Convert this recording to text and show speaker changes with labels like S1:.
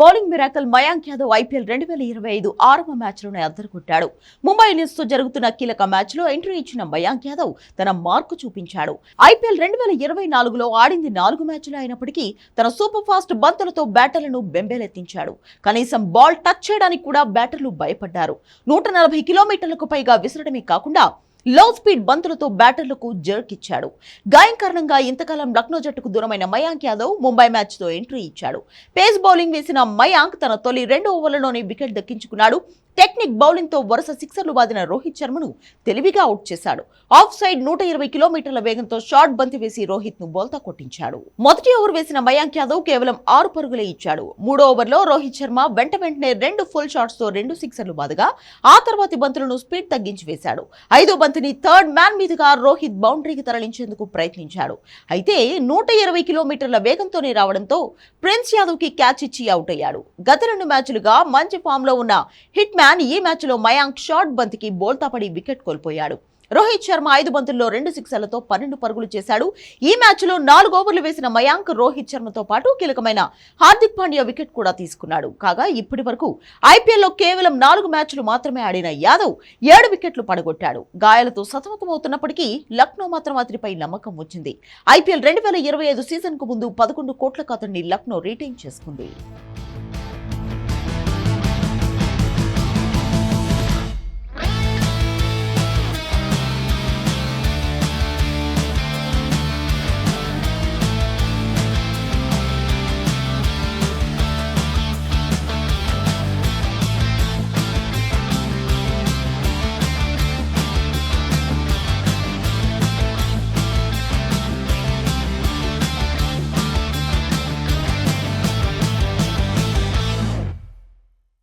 S1: Bowling miracle Mayank Yadav IPL రెండు వేల ఇరవై ఐదు ఆరవ మ్యాచ్లోనే అద్దరుకొట్టాడు ముంబై ఇండియన్స్తో జరుగుతున్న కీలక మ్యాచ్లో ఎంట్రీ ఇచ్చిన మయాంక్ యాదవ్ తన మార్కు చూపించాడు. ఐపీఎల్ రెండు వేల ఇరవై నాలుగులో ఆడింది నాలుగు మ్యాచ్లు అయినప్పటికీ తన సూపర్ ఫాస్ట్ బంతులతో బ్యాటర్లను బెంబేలెత్తించాడు. కనీసం బాల్ టచ్ చేయడానికి కూడా బ్యాటర్లు భయపడ్డారు. నూట నలభై కిలోమీటర్లకు పైగా విసరడమే కాకుండా లో స్పీడ్ బంతులతో బ్యాటర్లకు జర్క్ ఇచ్చాడు గాయం కారణంగా ఇంతకాలం లక్నో జట్టుకు దూరమైన మయాంక్ యాదవ్ ముంబై మ్యాచ్తో ఎంట్రీ ఇచ్చాడు. పేస్ బౌలింగ్ వేసిన మయాంక్ తన తొలి రెండు ఓవర్లలోనే వికెట్ దక్కించుకున్నాడు. టెక్నిక్ బౌలింగ్తో వరుస సిక్సర్లు బాదిన రోహిత్ శర్మను తెలివిగా అవుట్ చేశాడు. ఆఫ్ సైడ్ నూట ఇరవై కిలోమీటర్ల వేగంతో షార్ట్ బంతి వేసి రోహిత్ను బోల్తా కొట్టించాడు. మొదటి ఓవర్ వేసిన మయాంక్ యాదవ్ కేవలం ఆరు పరుగులే ఇచ్చాడు. మూడో ఓవర్లో రోహిత్ శర్మ వెంట వెంటనే రెండు ఫుల్ షాట్స్తో రెండు సిక్సర్లు బాదగా ఆ తర్వాతి బంతులను స్పీడ్ తగ్గించి వేశాడు. ఐదో బంతి అతని థర్డ్ మ్యాన్ మీదుగా రోహిత్ బౌండరీకి తరలించేందుకు ప్రయత్నించాడు. అయితే నూట ఇరవై కిలోమీటర్ల వేగంతోనే రావడంతో ప్రిన్స్ యాదవ్కి క్యాచ్ ఇచ్చి అవుట్ అయ్యాడు. గత రెండు మ్యాచ్లుగా మంచి ఫామ్లో ఉన్న హిట్ మ్యాన్ ఈ మ్యాచ్లో మయాంక్ షార్ట్ బంతికి బోల్తాపడి వికెట్ కోల్పోయాడు. రోహిత్ శర్మ ఐదు బంతుల్లో రెండు సిక్సర్లతో పన్నెండు పరుగులు చేశాడు. ఈ మ్యాచ్లో నాలుగు ఓవర్లు వేసిన మయాంక్ రోహిత్ శర్మతో పాటు కీలకమైన హార్దిక్ పాండ్యా వికెట్ కూడా తీసుకున్నాడు. కాగా ఇప్పటి వరకు ఐపీఎల్లో కేవలం నాలుగు మ్యాచ్లు మాత్రమే ఆడిన యాదవ్ ఏడు వికెట్లు పడగొట్టాడు. గాయాలతో సతమతమవుతున్నప్పటికీ లక్నో మాత్రం అతనిపై నమ్మకం వచ్చింది. ఐపీఎల్ రెండు వేల ఇరవై ఐదు సీజన్కు ముందు పదకొండు కోట్లకు అతన్ని లక్నో రిటైన్ చేసుకుంది.